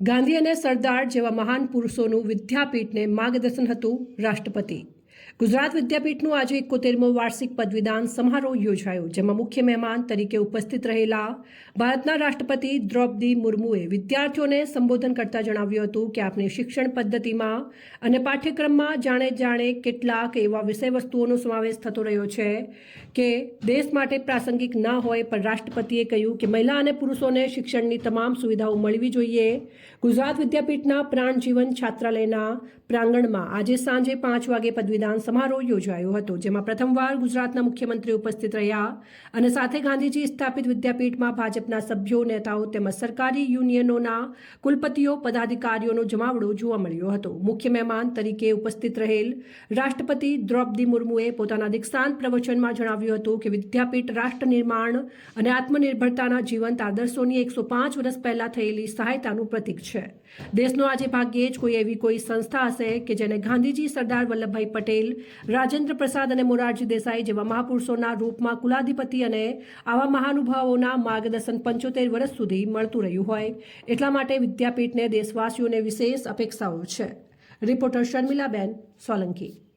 ગાંધી અને સરદાર જેવા મહાન પુરુષોનું વિદ્યાપીઠને માર્ગદર્શન હતું રાષ્ટ્રપતિ. ગુજરાત વિદ્યાપીઠનું આજે એકોતેરમો વાર્ષિક પદવીદાન સમારોહ યોજાયો, જેમાં મુખ્ય મહેમાન તરીકે ઉપસ્થિત રહેલા ભારતના રાષ્ટ્રપતિ દ્રૌપદી મુર્મુએ વિદ્યાર્થીઓને સંબોધન કરતા જણાવ્યું હતું કે આપણી શિક્ષણ પદ્ધતિમાં અને પાઠ્યક્રમમાં જાણે જાણે કેટલાક એવા વિષયવસ્તુઓનો સમાવેશ થતો રહ્યો છે કે દેશ માટે પ્રાસંગિક ન હોય, પણ રાષ્ટ્રપતિએ કહ્યું કે મહિલા અને પુરુષોને શિક્ષણની તમામ સુવિધાઓ મળવી જોઈએ. ગુજરાત વિદ્યાપીઠના પ્રાણજીવન છાત્રાલયના પ્રાંગણમાં આજે સાંજે પાંચ વાગે પદવીદાન સમારોહ યોજાયો હતો, જેમાં પ્રથમવાર ગુજરાતના મુખ્યમંત્રી ઉપસ્થિત રહ્યા અને સાથે ગાંધીજી સ્થાપિત વિદ્યાપીઠમાં ભાજપના સભ્યો, નેતાઓ તેમજ સરકારી યુનિયનોના કુલપતિઓ, પદાધિકારીઓનો જમાવડો જોવા મળ્યો હતો. મુખ્ય મહેમાન તરીકે ઉપસ્થિત રહેલ રાષ્ટ્રપતિ દ્રૌપદી મુર્મુએ પોતાના દીક્ષાંત પ્રવચનમાં જણાવ્યું હતું કે વિદ્યાપીઠ રાષ્ટ્ર નિર્માણ અને આત્મનિર્ભરતાના જીવંત આદર્શોની એકસો પાંચ વર્ષ પહેલા થયેલી સહાયતાનું પ્રતીક છે. દેશનો આજે ભાગ્યે જ કોઈ એવી કોઈ સંસ્થા હશે કે જેને ગાંધીજી સરદાર વલ્લભભાઈ પટેલ, રાજેન્દ્ર પ્રસાદ અને મોરારજી દેસાઈ જેવા મહાપુરુષોના રૂપમાં કુલાધિપતિ અને આવા મહાનુભાવોના માર્ગદર્શન પંચોતેર વર્ષ સુધી મળતું રહ્યું હોય. એટલા માટે વિદ્યાપીઠને દેશવાસીઓને વિશેષ અપેક્ષાઓ છે. રિપોર્ટર શર્મિલાબેન સોલંકી.